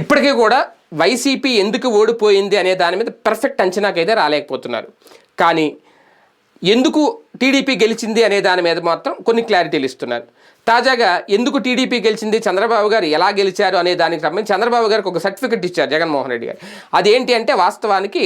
ఇప్పటికీ కూడా వైసీపీ ఎందుకు ఓడిపోయింది అనే దాని మీద పర్ఫెక్ట్ అంచనాకైతే రాలేకపోతున్నారు. కానీ ఎందుకు టీడీపీ గెలిచింది అనే దాని మీద మాత్రం కొన్ని క్లారిటీలు ఇస్తున్నారు. తాజాగా ఎందుకు టీడీపీ గెలిచింది చంద్రబాబు గారు ఎలా గెలిచారు అనే దానికి సంబంధించి చంద్రబాబు గారికి ఒక సర్టిఫికెట్ ఇచ్చారు జగన్మోహన్ రెడ్డి గారు. అదేంటి అంటే వాస్తవానికి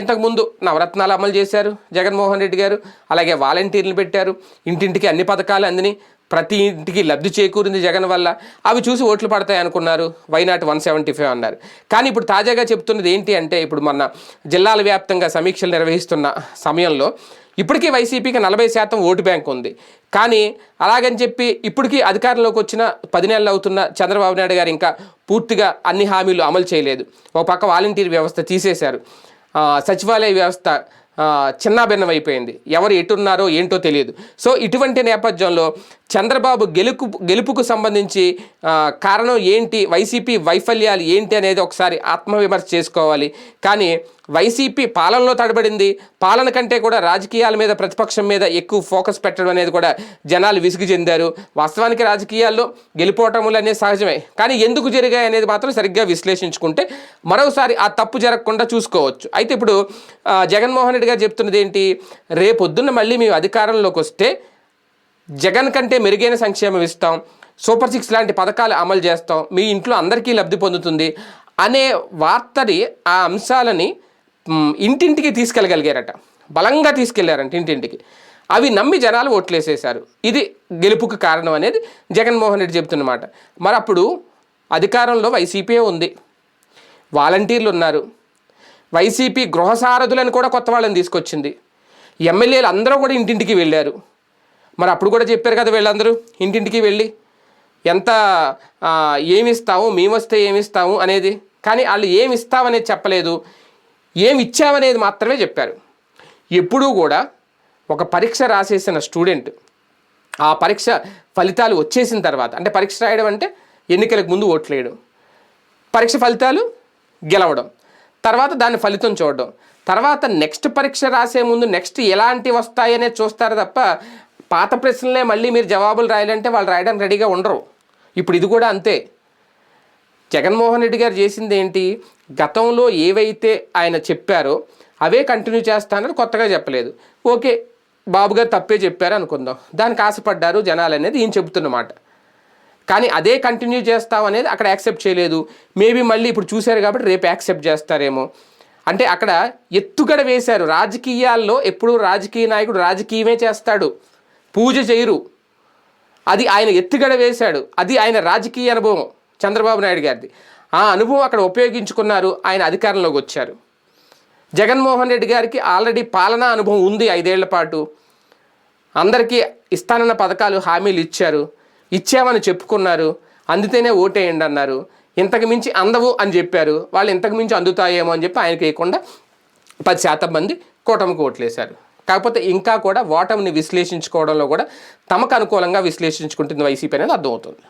ఇంతకుముందు నవరత్నాలు అమలు చేశారు జగన్మోహన్ రెడ్డి గారు. అలాగే వాలంటీర్లు పెట్టారు. ఇంటింటికి అన్ని పథకాలు అందిని. ప్రతి ఇంటికి లబ్ధి చేకూరింది జగన్ వల్ల. అవి చూసి ఓట్లు పడతాయి అనుకున్నారు. వైనాట్ వన్ సెవెంటీ ఫైవ్ అన్నారు. కానీ ఇప్పుడు తాజాగా చెప్తున్నది ఏంటి అంటే ఇప్పుడు మన జిల్లాల వ్యాప్తంగా సమీక్షలు నిర్వహిస్తున్న సమయంలో ఇప్పటికీ వైసీపీకి నలభై శాతం ఓటు బ్యాంక్ ఉంది. కానీ అలాగని చెప్పి ఇప్పటికీ అధికారంలోకి వచ్చిన పది నెలలు అవుతున్న చంద్రబాబు నాయుడు గారు ఇంకా పూర్తిగా అన్ని హామీలు అమలు చేయలేదు. ఒక పక్క వాలంటీర్ వ్యవస్థ తీసేశారు. సచివాలయ వ్యవస్థ చిన్నాభిన్నం అయిపోయింది ఎవరు ఎటున్నారో ఏంటో తెలియదు. సో ఇటువంటి నేపథ్యంలో చంద్రబాబు గెలుపు గెలుపుకు సంబంధించి కారణం ఏంటి? వైసీపీ వైఫల్యాలు ఏంటి అనేది ఒకసారి ఆత్మవిమర్శ చేసుకోవాలి. కానీ వైసీపీ పాలనలో తడబడింది. పాలన కంటే కూడా రాజకీయాల మీద ప్రతిపక్షం మీద ఎక్కువ ఫోకస్ పెట్టడం అనేది కూడా జనాలు విసుగు చెందారు. వాస్తవానికి రాజకీయాల్లో గెలిపోవటములు అనేది సహజమే. కానీ ఎందుకు జరిగాయి అనేది మాత్రం సరిగ్గా విశ్లేషించుకుంటే మరోసారి ఆ తప్పు జరగకుండా చూసుకోవచ్చు. అయితే ఇప్పుడు జగన్మోహన్ రెడ్డి గారు చెప్తున్నది ఏంటి? రేపొద్దున్న మళ్ళీ మేము అధికారంలోకి వస్తే జగన్ కంటే మెరుగైన సంక్షేమం ఇస్తాం. సూపర్ సిక్స్ లాంటి పథకాలు అమలు చేస్తాం. మీ ఇంట్లో అందరికీ లబ్ధి పొందుతుంది అనే వార్తని ఆ అంశాలని ఇంటింటికి తీసుకెళ్ళగలిగారట. బలంగా తీసుకెళ్ళారంట ఇంటింటికి. అవి నమ్మి జనాలు ఓట్లేసేశారు. ఇది గెలుపుకు కారణం అనేది జగన్మోహన్ రెడ్డి చెబుతున్నమాట. మరి అప్పుడు అధికారంలో వైసీపీ ఉంది. వాలంటీర్లు ఉన్నారు. వైసీపీ గృహసారథులను కూడా కొత్త వాళ్ళని తీసుకొచ్చింది. ఎమ్మెల్యేలు అందరూ కూడా ఇంటింటికి వెళ్ళారు. మరి అప్పుడు కూడా చెప్పారు కదా వీళ్ళందరూ ఇంటింటికి వెళ్ళి ఎంత ఏమిస్తాము ఏమి ఇస్తాము మేము వస్తే ఏమి ఇస్తాము అనేది. కానీ వాళ్ళు ఏమి ఇస్తామనేది చెప్పలేదు. ఏమి ఇచ్చామనేది మాత్రమే చెప్పారు. ఎప్పుడూ కూడా ఒక పరీక్ష రాసేసిన స్టూడెంట్ ఆ పరీక్ష ఫలితాలు వచ్చేసిన తర్వాత అంటే పరీక్ష రాయడం అంటే ఎన్నికలకు ముందు ఓట్లేయడం పరీక్ష ఫలితాలు గెలవడం తర్వాత దాని ఫలితం చూడడం తర్వాత నెక్స్ట్ పరీక్ష రాసే ముందు నెక్స్ట్ ఎలాంటి వస్తాయనే చూస్తారు తప్ప పాత ప్రశ్నలే మళ్ళీ మీరు జవాబులు రాయాలంటే వాళ్ళు రాయడానికి రెడీగా ఉండరు. ఇప్పుడు ఇది కూడా అంతే. జగన్మోహన్ రెడ్డి గారు చేసింది ఏంటి? గతంలో ఏవైతే ఆయన చెప్పారో అవే కంటిన్యూ చేస్తానని కొత్తగా చెప్పలేదు. ఓకే బాబు గారు తప్పే చెప్పారు అనుకుందాం. దానికి ఆశపడ్డారు జనాలు అనేది ఈయన చెబుతున్నమాట కానీ అదే కంటిన్యూ చేస్తాం అనేది అక్కడ యాక్సెప్ట్ చేయలేదు. మేబీ మళ్ళీ ఇప్పుడు చూశారు కాబట్టి రేపు యాక్సెప్ట్ చేస్తారేమో. అంటే అక్కడ ఎత్తుగడ వేశారు. రాజకీయాల్లో ఎప్పుడు రాజకీయ నాయకుడు రాజకీయమే చేస్తాడు. పూజ చేయరు. అది ఆయన ఎత్తుగడ వేశాడు. అది ఆయన రాజకీయ అనుభవం చంద్రబాబు నాయుడు గారిది. ఆ అనుభవం అక్కడ ఉపయోగించుకున్నారు. ఆయన అధికారంలోకి వచ్చారు. జగన్మోహన్ రెడ్డి గారికి ఆల్రెడీ పాలనా అనుభవం ఉంది ఐదేళ్ళ పాటు. అందరికీ ఇస్తానన్న పథకాలు హామీలు ఇచ్చారు. ఇచ్చామని చెప్పుకున్నారు. అందితేనే ఓటేయండి అన్నారు. ఇంతకు మించి అందవు అని చెప్పారు. వాళ్ళు ఇంతకు మించి అందుతాయేమో అని చెప్పి ఆయనకి వేయకుండా పది శాతం మంది కూటమికి ఓట్లేశారు. కాకపోతే ఇంకా కూడా ఓటమిని విశ్లేషించుకోవడంలో కూడా తమకు అనుకూలంగా విశ్లేషించుకుంటుంది వైసీపీ అనేది అర్థమవుతుంది.